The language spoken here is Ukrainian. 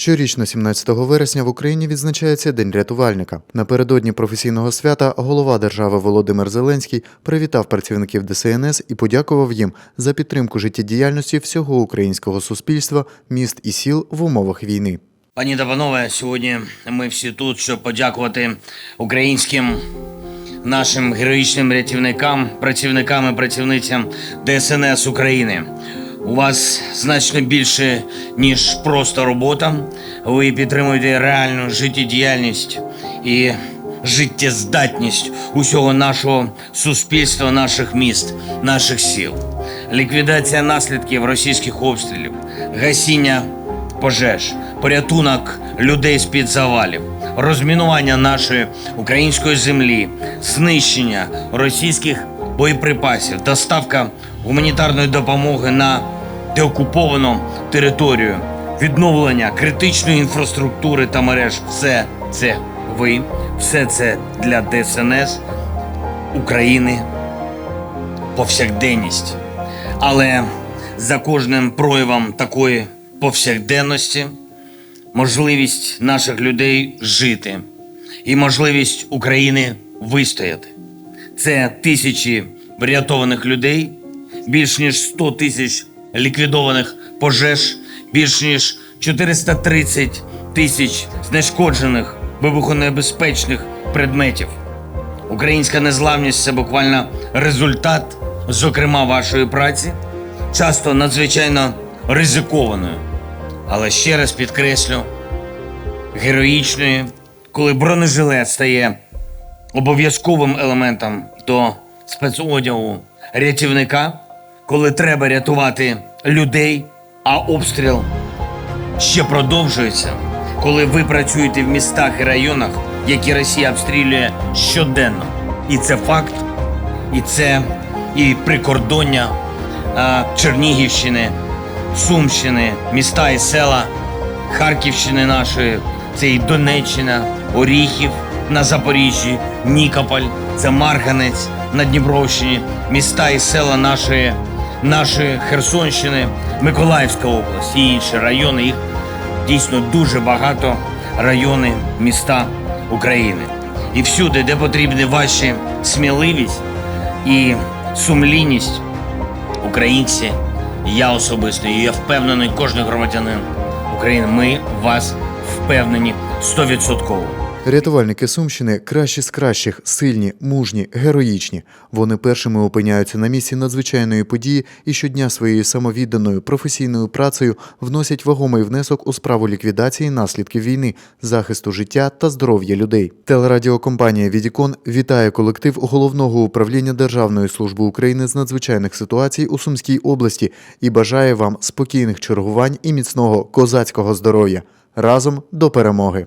Щорічно, 17 вересня, в Україні відзначається День рятувальника. Напередодні професійного свята голова держави Володимир Зеленський привітав працівників ДСНС і подякував їм за підтримку життєдіяльності всього українського суспільства, міст і сіл в умовах війни. Пані та панове, сьогодні ми всі тут, щоб подякувати українським нашим героїчним рятівникам, працівникам і працівницям ДСНС України. У вас значно більше, ніж просто робота. Ви підтримуєте реальну життєдіяльність і життєздатність усього нашого суспільства, наших міст, наших сіл. Ліквідація наслідків російських обстрілів, гасіння пожеж, порятунок людей з-під завалів, розмінування нашої української землі, знищення російських боєприпасів, доставка гуманітарної допомоги на деокуповану територію, відновлення критичної інфраструктури та мереж все це ви, все це для ДСНС України повсякденність. Але за кожним проявом такої повсякденності можливість наших людей жити і можливість України вистояти. Це тисячі врятованих людей, більш ніж 100 тисяч ліквідованих пожеж, більш ніж 430 тисяч знешкоджених вибухонебезпечних предметів. Українська незламність це буквально результат, зокрема, вашої праці, часто надзвичайно ризикованою. Але ще раз підкреслю, героїчної, коли бронежилет стає обов'язковим елементом до спецодягу рятівника, коли треба рятувати людей, а обстріл ще продовжується, коли ви працюєте в містах і районах, які Росія обстрілює щоденно. І це факт, і це і прикордоння Чернігівщини, Сумщини, міста і села, Харківщини нашої, це і Донеччина, Оріхів на Запоріжжі, Нікополь, це Марганець на Дніпровщині, міста і села нашої, нашої Херсонщини, Миколаївська область і інші райони. Їх дійсно дуже багато райони, міста України. І всюди, де потрібні ваші сміливість і сумлінність, українці, я особисто, і я впевнений, кожен громадянин України, ми вас впевнені стовідсотково. Рятувальники Сумщини кращі з кращих, сильні, мужні, героїчні. Вони першими опиняються на місці надзвичайної події і щодня своєю самовідданою професійною працею вносять вагомий внесок у справу ліквідації наслідків війни, захисту життя та здоров'я людей. Телерадіокомпанія Відікон вітає колектив головного управління Державної служби України з надзвичайних ситуацій у Сумській області і бажає вам спокійних чергувань і міцного козацького здоров'я разом до перемоги.